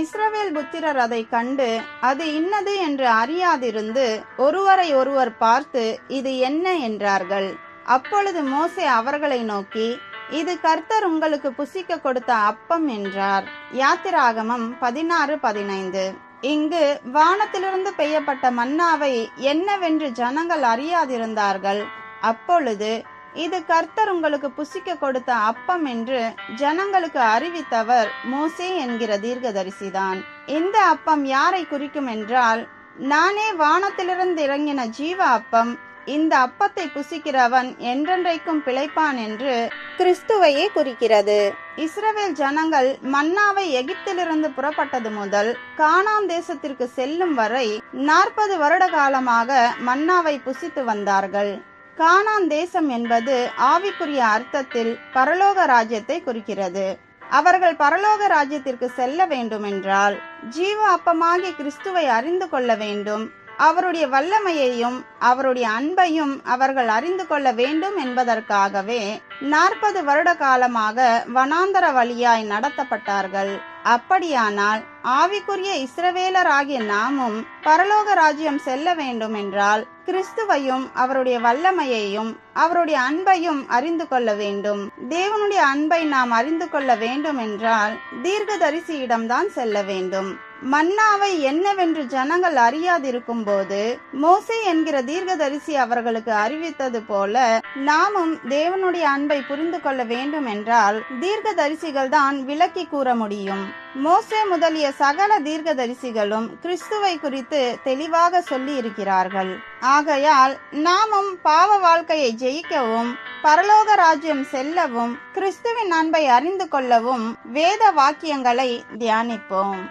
இஸ்ரவேல் புத்திரர் அதை கண்டு அது இன்னது என்று அறியாதிருந்து ஒருவரை ஒருவர் பார்த்து இது என்ன என்றார்கள். அப்பொழுது மோசே அவர்களை நோக்கி இது கர்த்தர் உங்களுக்கு புசிக்க கொடுத்த அப்பம் என்றார். யாத்திராகமம் பதினாறு பதினைந்து. இங்கு வானத்திலிருந்து பெய்யப்பட்ட மன்னாவை என்னவென்று ஜனங்கள் அறியாதிருந்தார்கள். அப்பொழுது இது கர்த்தர் உங்களுக்கு புசிக்க கொடுத்த அப்பம் என்று ஜனங்களுக்கு அறிவித்தவர் மோசே என்கிற தீர்க்கதரிசிதான். இந்த அப்பம் யாரை குறிக்கும் என்றால் நானே வானத்திலிருந்து இறங்கின ஜீவ அப்பம் இந்த அப்பத்தை புசிக்கிறவன் என்றென்றைக்கும் பிழைப்பான் என்று கிறிஸ்துவையே குறிக்கிறது. இஸ்ரவேல் ஜனங்கள் மன்னாவை எகிப்திலிருந்து புறப்பட்டது முதல் கானான் தேசத்திற்கு செல்லும் வரை நாற்பது வருட காலமாக மன்னாவை புசித்து வந்தார்கள். கானான் தேசம் என்பது ஆவிக்குரிய அர்த்தத்தில் பரலோக ராஜ்யத்தை குறிக்கிறது. அவர்கள் பரலோக ராஜ்யத்திற்கு செல்ல வேண்டுமென்றால் ஜீவ அப்பமாகிய கிறிஸ்துவை அறிந்து கொள்ள வேண்டும். அவருடைய வல்லமையையும் அவருடைய அன்பையும் அவர்கள் அறிந்து கொள்ள வேண்டும் என்பதற்காகவே நாற்பது வருட காலமாக வனாந்தர வழியாய் நடத்தப்பட்டார்கள். அப்படியானால் ஆவிக்குரிய இஸ்ரவேலராகிய நாமும் பரலோக ராஜ்யம் செல்ல வேண்டும் என்றால் கிறிஸ்துவையும் அவருடைய வல்லமையையும் அவருடைய அன்பையும் அறிந்து கொள்ள வேண்டும். தேவனுடைய அன்பை நாம் அறிந்து கொள்ள வேண்டும் என்றால் தீர்க்கதரிசியிடம்தான் செல்ல வேண்டும். மன்னாவை என்னவென்று ஜனங்கள் அறியாதிருக்கும் போது மோசே என்கிற தீர்க்கதரிசி அவர்களுக்கு அறிவித்தது போல நாமும் தேவனுடைய அன்பை புரிந்து கொள்ள வேண்டும் என்றால் தீர்க்கதரிசிகள் தான் விளக்கி கூற முடியும். மோசே முதலிய சகல தீர்க்கதரிசிகளும் கிறிஸ்துவை குறித்து தெளிவாக சொல்லி இருக்கிறார்கள் ஆகையால் நாமும் பாவ வாழ்க்கையை ஜெயிக்கவும் பரலோக ராஜ்யம் செல்லவும் கிறிஸ்துவின் அன்பை அறிந்து கொள்ளவும் வேத வாக்கியங்களை தியானிப்போம்.